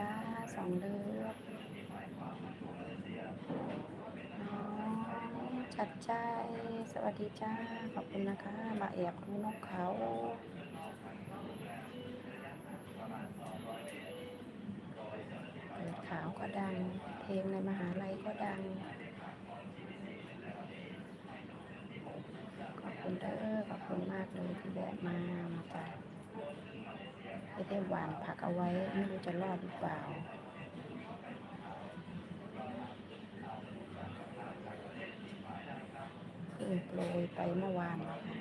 นะคะสองเดือนอ๋อชัดใจสวัสดีจ้า ขอบคุณนะคะ มาแอบดูนกเขาเปิดขาวก็ดัง เพลงในมหาลัยก็ดัง ขอบคุณเด้อขอบคุณมากเลยที่แวะมามาจ้ะ ไม่ได้หวานผักเอาไว้ไม่รู้จะรอดหรือเปล่าเพิ่งโปรยไปเมื่อวานนะคะ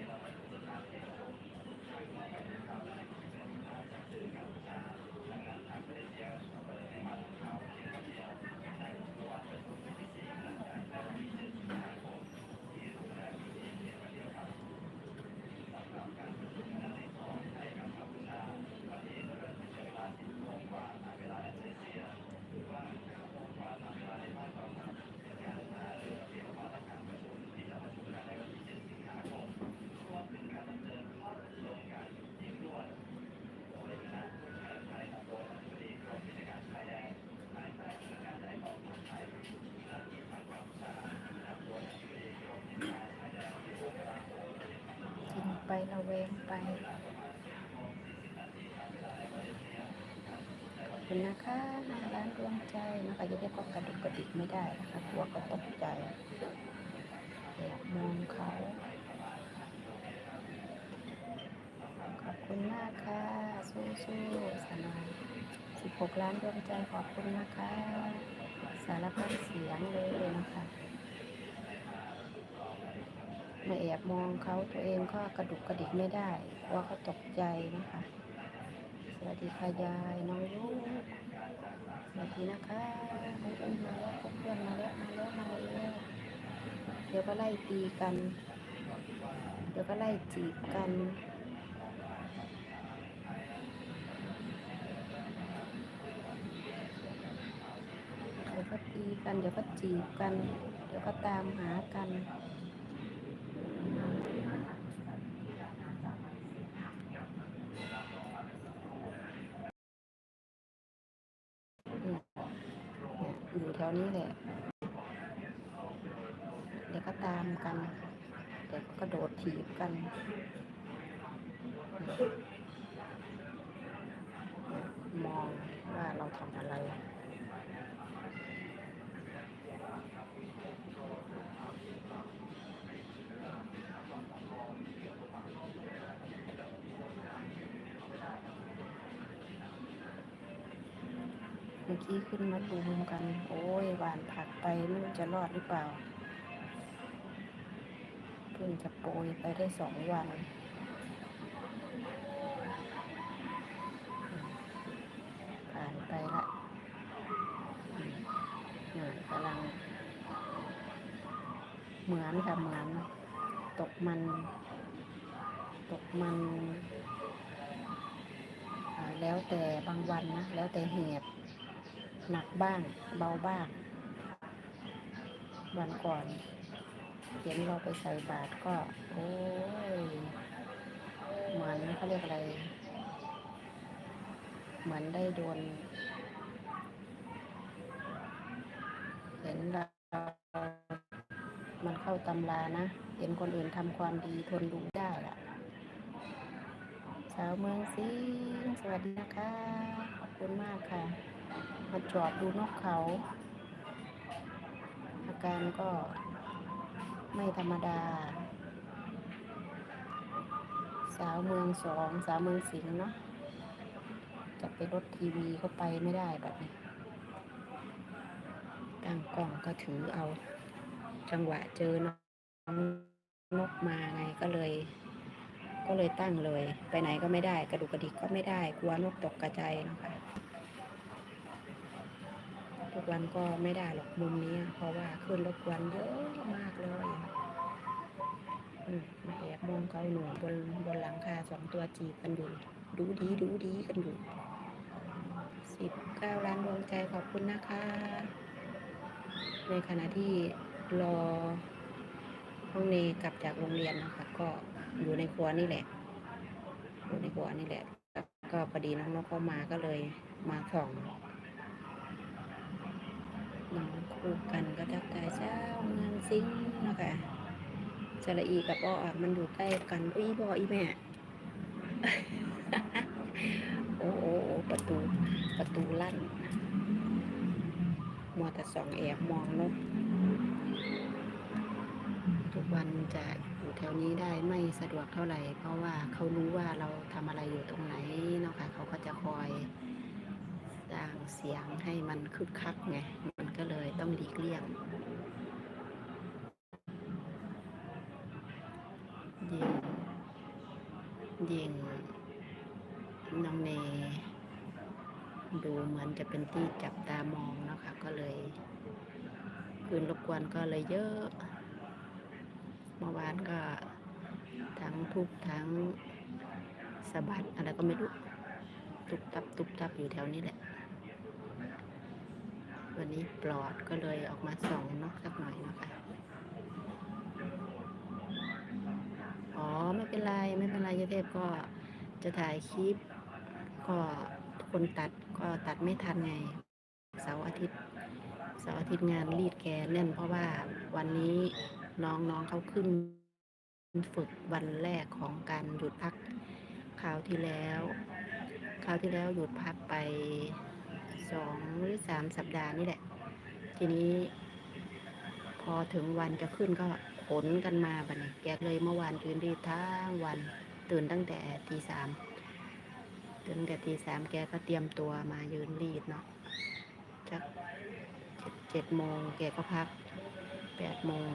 กิน ไประเวงไป ขอบคุณนะคะร้านดวงใจนะคะจะได้ก็กระดุกกระดิกไม่ได้นะคะกลัวก็ตกใจแอบมองเขา ขอบคุณมากค่ะ สู้ๆสนอยสิบหกล้านดวงใจขอบคุณนะคะ สารพัดเสียงเลยนะคะ มาแอบมองเขาตัวเองก็กระดุกกระดิกไม่ได้กลัวเขาตกใจนะคะ สวัสดีค่ะยายน้องลูกสวัสดีนะคะน้องอุ้มมาแล้วเพื่อนมาแล้วมาแล้วมาแล้วเดี๋ยวก็ไล่ตีกัน เดี๋ยวก็ไล่จีบกันเดี๋ยวก็ตีกัน เดี๋ยวก็จีบกัน เดี๋ยวก็ตามหากัน อยู่แถวนี้แหละ เดี๋ยวก็ตามกัน เดี๋ยวก็โดดถีบกัน มองว่าเราทำอะไร มื่อกี้ขึ้นมาดูมกัน โอ้ยหวานผักไปไม่รู้จะรอดหรือเปล่า เพิ่งจะโปรยไปได้สองวันผ่านไปละอืมอืมกำลัง เหมือนค่ะเหมือน ตกมัน ตกมัน แล้วแต่บางวันนะ แล้วแต่เหตุ หนักบ้าง เบาบ้าง วันก่อนเห็นเราไปใส่บาตรก็ โอ้ยเหมือนเขาเรียกอะไร เหมือนได้โดน เห็นเรามันเข้าตำรานะ เห็นคนอื่นทำความดีทนดูได้ละสาวเมืองสิงสวัสดีนะคะ ขอบคุณมากค่ะ มาจอดดูนกเขา อาการก็ไม่ธรรมดา สาวเมืองสองสาวเมืองสิงห์เนาะจะไปรถทีวีเข้าไปไม่ได้แบบนี้ตั้งกล้องก็ถือเอา จังหวะเจอน้องนกมาไงก็เลย ก็เลยตั้งเลย ไปไหนก็ไม่ได้ กระดุกกระดิกก็ไม่ได้ กลัวนกตกกระจายนะคะ ทุกวันก็ไม่ได้หรอกมุมนี้ เพราะว่าขึ้นรถกวนเยอะมากเลยอืมาแอบมองเขาหนูบนบนหลังคาสองตัวจีบกันอยู่ดูดีดูดีกันอยู่สิบเก้าล้านดวงใจขอบคุณนะคะ ในขณะที่รอห้องเนกลับจากโรงเรียนนะคะก็อยู่ในครัวนี่แหละอยู่ในครัวนี่แหละ ก็พอดีน้องนกเขามาก็เลยมาส่อง คู่กันก็ทักทายเช้าเมืองสิงเนาะคะสระอีกับอ้ออะมันอยู่ใกล้กันอุ้ยบออีแม่โอ้โอ้โอ้ประตู ประตูลั่นมัวแต่สองแอบมองเนกทุกวันจะอยู่แถวนี้ได้ไม่สะดวกเท่าไหร่ เพราะว่าเขารู้ว่าเราทำอะไรอยู่ตรงไหนเนาะค่ะเขาก็จะคอยสร้างเสียงให้มันคึกคักไง ก็เลยต้องหลีกเลี่ยงยิงยิงน้องเนดูเหมือนจะเป็นที่จับตามองนะคะก็เลยคืนรบกวนก็เลยเยอะ เมื่อวานก็ทั้งทุบทั้งสะบัดอะไรก็ไม่รู้ ตุบตับตุบตับอยู่แถวนี้แหละ วันนี้ปลอดก็เลยออกมาส่องเนอกสักหน่อยนะคะอ๋อไม่เป็นไรไม่เป็นไรยเทพก็จะถ่ายคลิป ก็คนตัดก็ตัดไม่ทันไงเสาร์อาทิตย์เสาร์อาทิตย์งานรีดแกแน่นเพราะว่าวันนี้น้องน้องเขาขึ้น ฝึกวันแรกของการหยุดพักคราวที่แล้ว คราวที่แล้วหยุดพักไป สองหรือสามสัปดาห์นี่แหละ ทีนี้ พอถึงวันจะขึ้นก็ขนกันมาบัดนี้แกเลยเมื่อวานยืนรีดทั้งวันตื่นตั้งแต่ตีสามตื่นแต่ตีสามแกก็เตรียมตัวมายืนรีดเนาะจักเจ็ดเจ็ดโมงแกก็พักแปดโมง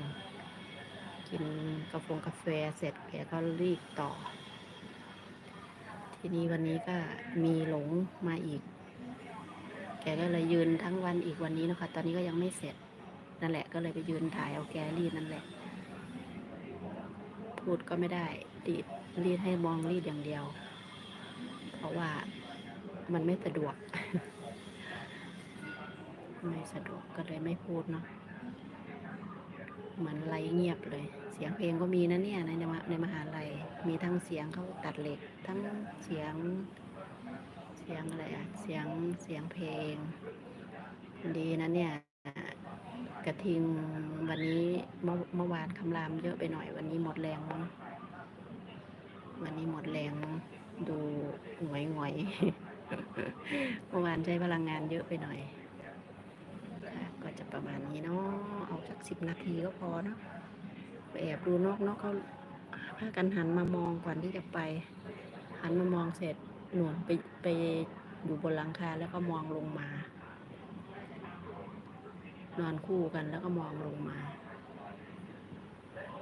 กินกาแฟกาแฟเสร็จแกก็รีดต่อ ทีนี้วันนี้ก็มีหลงมาอีก แกก็เลยยืนทั้งวันอีกวันนี้นะคะ ตอนนี้ก็ยังไม่เสร็จ นั่นแหละ ก็เลยไปยืนถ่ายเอาแกรีดนั่นแหละ พูดก็ไม่ได้รีดรีดให้มองรีดอย่างเดียว เพราะว่ามันไม่สะดวก ไม่สะดวกก็เลยไม่พูดเนาะ เหมือนไรเงียบเลย เสียงเพลงก็มีนะเนี่ยในในมหาลัย มีทั้งเสียงเขาตัดเหล็ก ทั้งเสียง เสียงอะไรอะเสียงเสียงเพลง ดีนะเนี่ย กระทิงวันนี้เมื่อเมื่อวานคำรามเยอะไปหน่อยวันนี้หมดแรงมั้งวันนี้หมดแรงมั้งดูหงอยหงอยเมื่อวานใช้พลังงานเยอะไปหน่อย ก็จะประมาณนี้เนาะเอาสักสิบนาทีก็พอเนาะไปแอบดูนกนกเขาพากันหันมามองก่อนที่จะไป หันมามองเสร็จ หนุนไปไปอยู่บนหลังคาแล้วก็มองลงมา นอนคู่กันแล้วก็มองลงมา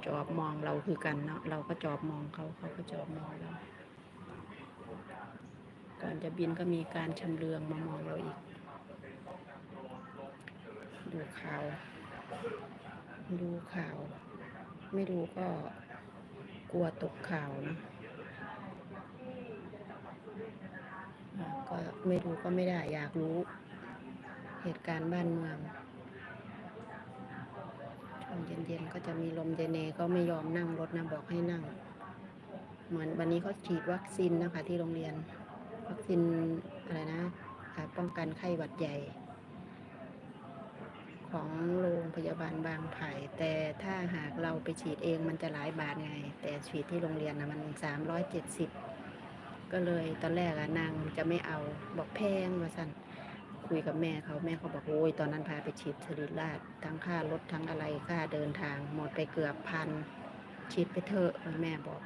จอบมองเราคือกันเนาะเราก็จอบมองเขาเขาก็จอบมองเราก่อนจะบินก็มีการชำเลืองมามองเราอีก ดูข่าว ดูข่าว ไม่ดูก็กลัวตกข่าวนะอะ ก็ไม่ดูก็ไม่ได้อยากรู้ เหตุการณ์บ้านเมืองช่วงเย็นๆก็จะมีลมเจเนก็ไม่ยอมนั่งรถนะบอกให้นั่ง เหมือนวันนี้เขาฉีดวัคซีนนะคะ ที่โรงเรียน วัคซีนอะไรนะป้องกันไข้หวัดใหญ่ ของโรงพยาบาลบางไผ่แต่ถ้าหากเราไปฉีดเองมันจะหลายบาทไง แต่ฉีดที่โรงเรียนนะมันสามร้อยเจ็ดสิบ ก็เลยตอนแรกอะนางจะไม่เอาบอกแพงว่าสั่นคุยกับแม่เขาแม่เขาบอกโอ้ยตอนนั้นพาไปฉีดสริราชทั้งค่ารถทั้งอะไรค่าเดินทาง หมดไปเกือบพันฉีดไปเถอะแม่บอก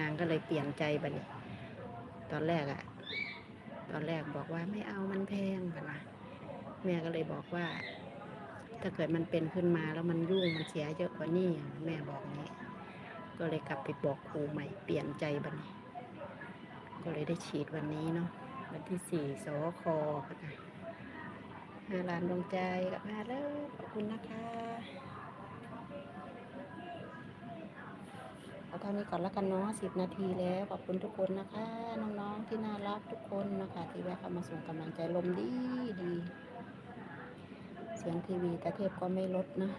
นางก็เลยเปลี่ยนใจบัดนี้ตอนแรกอะตอนแรกบอกว่าไม่เอามันแพงบัดนะแม่ก็เลยบอกว่า ถ้าเกิดมันเป็นขึ้นมาแล้วมันยุ่งมันเสียเยอะกว่านี้แม่บอกนี้ ก็เลยกลับไปบอกครูใหม่เปลี่ยนใจบัดนี้ ก็เลยได้ฉีดวันนี้เนาะวันที่สี่สวคบันะห้าล้านดวงใจกลับมาแล้วขอบคุณนะคะเอาเท่านี้ก่อนแล้วกันเนาะสิบนาทีแล้วขอบคุณทุกคนนะคะ น้องๆที่น่ารักทุกคนนะคะที่แวะเข้ามาส่งกำลังใจลมดีดีเสียงทีวีตาเทพก็ไม่ลดนะ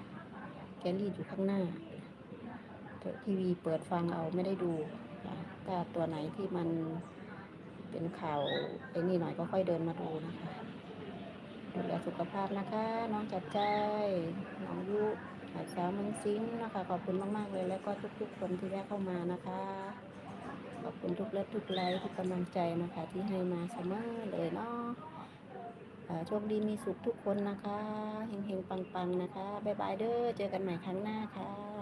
แกลลี่อยู่ข้างหน้าทีวีเปิดฟังเอาไม่ได้ดู ถ้าตัวไหนที่มันเป็นข่าวไอ้นี่หน่อยก็ค่อยเดินมาดูนะคะดูแลสุขภาพนะคะ น้องจัดใจน้องยุสาวเมืองซิงนะคะขอบคุณมากๆเลยแล้วก็ทุก ๆ คนที่แวะเข้ามานะคะขอบคุณทุกเล็ทุกไลค์ทุกกำลังใจนะคะ ที่ให้มาเสมอเลยเนาะเอ่อโชคดีมีสุขทุกคนนะคะเฮงๆปังๆนะคะ บ๊ายบายเด้อเจอกันใหม่ครั้งหน้าค่ะ